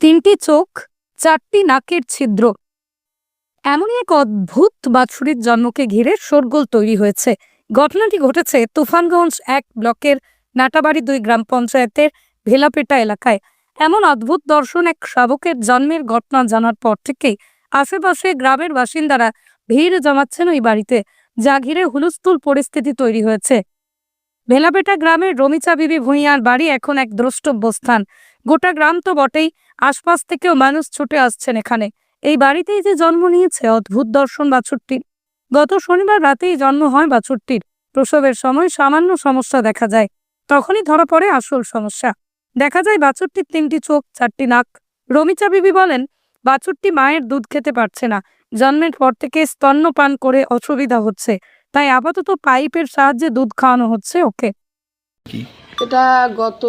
তিনটি চোখ, চারটি নাকের ছিদ্র। এমনই এক অদ্ভুত বাছুরির জন্মকে ঘিরে শোরগোল তৈরি হয়েছে। ঘটনাটি ঘটেছে তুফানগঞ্জ এক ব্লকের নাটাবাড়ি দুই গ্রাম পঞ্চায়েতের ভেলাপেটা এলাকায়। এমন অদ্ভুত দর্শন এক শাবকের জন্মের ঘটনা জানার পর থেকেই আশেপাশে গ্রামের বাসিন্দারা ভিড় জমাচ্ছেন ওই বাড়িতে, যা ঘিরে হুলস্থুল পরিস্থিতি তৈরি হয়েছে। ভেলাপেটা গ্রামের রমিচা বিবি ভূঁইয়ার বাড়ি এখন এক দ্রষ্টব্য স্থান গোটা গ্রাম তো বটেই, আশপাশ থেকেও মানুষ ছুটে আসছেন এখানে। এই বাড়িতেই যে জন্ম নিয়েছে, অদ্ভুত দর্শন বাছুরটির। গত শনিবার রাতেই জন্ম হয় বাছুরটির। প্রসবের সময় সামান্য সমস্যা দেখা যায়। তখনই ধরা পড়ে আসল সমস্যা। দেখা যায় বাছুরটির তিনটি চোখ, চারটি নাক। রমিচা বিবি বলেন, বাছুরটি মায়ের দুধ খেতে পারছে না। জন্মের পর থেকে স্তন্যপান করে অসুবিধা হচ্ছে। তাই আপাতত পাইপের সাহায্যে দুধ খাওয়ানো হচ্ছে ওকে? এটা গত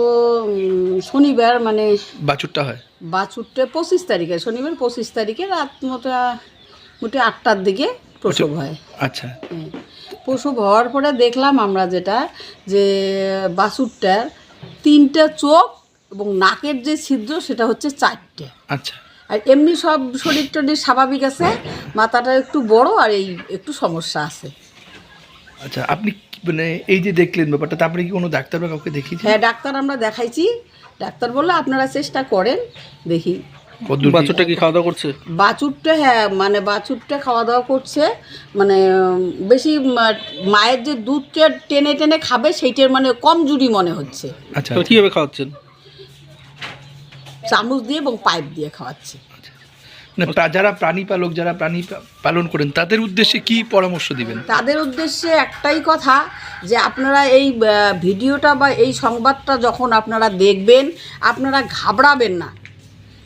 শনিবার মানে বাছুরটা হয়? বাছুরটা পঁচিশ তারিখে শনিবার পঁচিশ তারিখে রাত মোটা মোটে আটটার দিকে প্রসব হয়। আচ্ছা। হ্যাঁ। প্রসব হওয়ার পরে দেখলাম আমরা যেটা যে বাছুরটার তিনটা চোখ এবং নাকের যে ছিদ্র সেটা হচ্ছে চারটে। আচ্ছা। আর এমনি সব শরীর টরীর স্বাভাবিক আছে মাথাটা একটু বড় আর এই একটু সমস্যা আছে। আচ্ছা আপনি মানে এই যে দেখলেন ব্যাপারটা আপনি কি কোনো ডাক্তার বা কাউকে দেখিয়েছেন? হ্যাঁ ডাক্তার আমরা দেখাইছি। ডাক্তার বলল আপনারা চেষ্টা করেন দেখি। কতদূর কি- বাচ্চাটা কি খাওয়া দাওয়া করছে? বাছুরটা হ্যাঁ মানে বাছুরটা খাওয়া দাওয়া করছে। মানে বেশি মায়ের যে দুধটা টেনে টেনে খাবে সেইটার মানে কম জুড়ি মনে হচ্ছে। আচ্ছা তো কীভাবে খাওয়াচ্ছেন? চামচ দিয়ে এবং পাইপ দিয়ে খাওয়াচ্ছে। প্রা- যারা প্রাণী পালক, যারা প্রাণী পালন করেন, তাদের উদ্দেশ্যে কি পরামর্শ দিবেন? তাদের উদ্দেশ্যে একটাই কথা যে আপনারা এই ভিডিওটা বা এই সংবাদটা যখন আপনারা দেখবেন, আপনারা ঘাবড়াবেন না।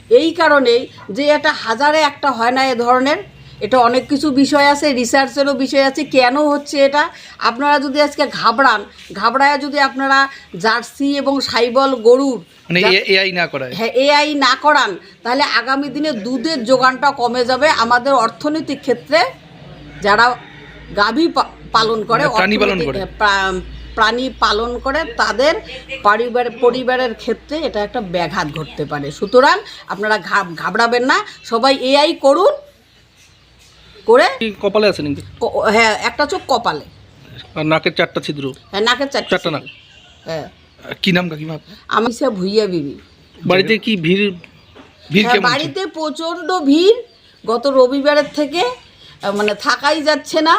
এই কারণেই যে এটা হাজারে একটা হয় না এ ধরনের এটা অনেক কিছু বিষয় আছে রিসার্চেরও বিষয় আছে। কেন হচ্ছে এটা? আপনারা যদি আজকে ঘাবড়ান ঘাবড়ায় যদি আপনারা জার্সি এবং সাইবল গরুর মানে এআই না করায়। হ্যাঁ এআই না করান তাহলে আগামী দিনে দুধের যোগানটা কমে যাবে আমাদের অর্থনৈতিক ক্ষেত্রে। যারা গাভী পালন করে মানে প্রাণী পালন করে। প্রাণী পালন করে তাদের পরিবার পরিবারের ক্ষেত্রে এটা একটা ব্যাঘাত ঘটতে পারে। সুতরাং আপনারা ঘাবড়াবেন না। সবাই এআই করুন করে কপালে আছে নাকি? হ্যাঁ একটা চোখ কপালে। আর নাকের চারটা ছিদ্র? হ্যাঁ নাকের চারটা চারটা নাক। হ্যাঁ। কি নাম কাকিমা আমি সে ভুইয়া বিবি। বাড়িতে কি ভিড় ভিড় হ্যাঁ, কেমন বাড়িতে প্রচণ্ড ভিড়। গত রবিবারের থেকে মানে থাকাই যাচ্ছে না।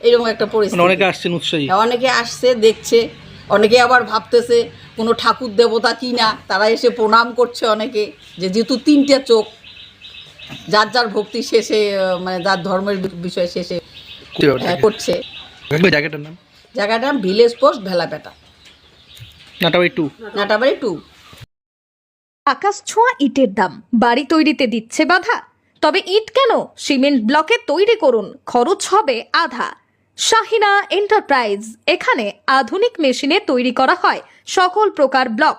এরকম একটা মানে পরিস্থিতি অনেকে আসছেন উৎসাহী। হ্যাঁ, অনেকে আসছে দেখছে। অনেকে আবার ভাবতেছে কোনো ঠাকুর দেবতা কি না? তারা এসে প্রণাম করছে অনেকে যে যেহেতু তিনটে চোখ যার যার ভক্তি শেষে মানে যার ধর্মের বিষয় শেষে হ্যাঁ? করছে। জায়গাটার নাম? জায়গাটার নাম ভিলেজ পোস্ট ভেলাপেটা। নাটাবাই টু। নাটাবাড়ি টু। আকাশ ছোঁয়া ইটের দাম। বাড়ি তৈরিতে দিচ্ছে বাধা। তবে ইট কেন? সিমেন্ট ব্লকে তৈরি করুন। খরচ হবে আধা। শাহিনা এন্টারপ্রাইজ। এখানে আধুনিক মেশিনে তৈরি করা হয়। সকল প্রকার ব্লক।